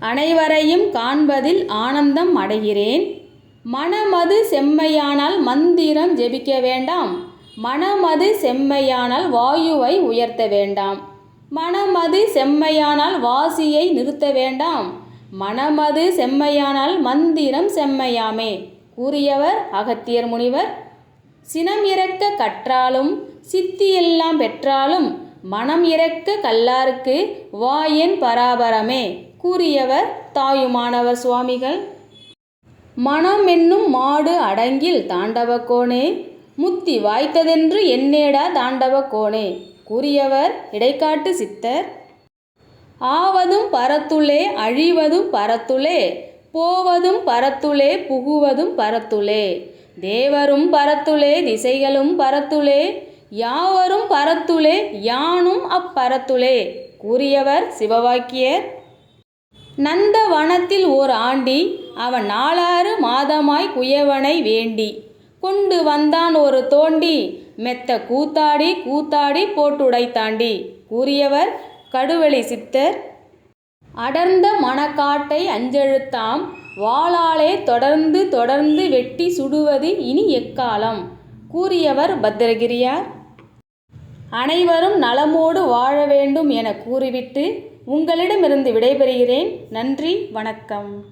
அனைவரையும் காண்பதில் ஆனந்தம் அடைகிறேன். மனமது செம்மையானால் மந்திரம் ஜெபிக்க வேண்டாம். மனமது செம்மையானால் வாயுவை உயர்த்த வேண்டாம். மனமது செம்மையானால் வாசியை நிறுத்த வேண்டாம். மனமது செம்மையானால் மந்திரம் செம்மையாமே. கூறியவர் அகத்தியர் முனிவர். சினம் இறக்க கற்றாலும் சித்தியெல்லாம் பெற்றாலும் மனம் இறக்க கல்லாருக்கு வாயன் பராபரமே கூறியவர் தாயுமானவர் சுவாமிகள். மனம் என்னும் மாடு அடங்கில் தாண்டவ கோணே முத்தி வாய்த்ததென்று என்னேடா தாண்டவ கோணே கூறியவர் இடைக்காட்டு சித்தர். ஆவதும் பரத்துளே அழிவதும் பரத்துளே போவதும் பரத்துளே புகுவதும் பரத்துளே தேவரும் பரத்துளே திசைகளும் பரத்துளே யாவரும் பரத்துளே யானும் அப்பரத்துளே கூறியவர் சிவவாக்கியர். நந்த வனத்தில் ஓர் ஆண்டி அவன் நாலாறு மாதமாய் குயவனை வேண்டி கொண்டு வந்தான் ஒரு தோண்டி மெத்த கூத்தாடி கூத்தாடி போட்டுடைத்தாண்டி கூறியவர் கடுவெளி சித்தர். அடர்ந்த மணக்காட்டை அஞ்செழுத்தாம் வாளாலே தொடர்ந்து தொடர்ந்து வெட்டி சுடுவது இனி எக்காலம் கூறியவர் பத்திரகிரியார். அனைவரும் நலமோடு வாழ வேண்டும் என கூறிவிட்டு உங்களிடமிருந்து விடைபெறுகிறேன். நன்றி வணக்கம்.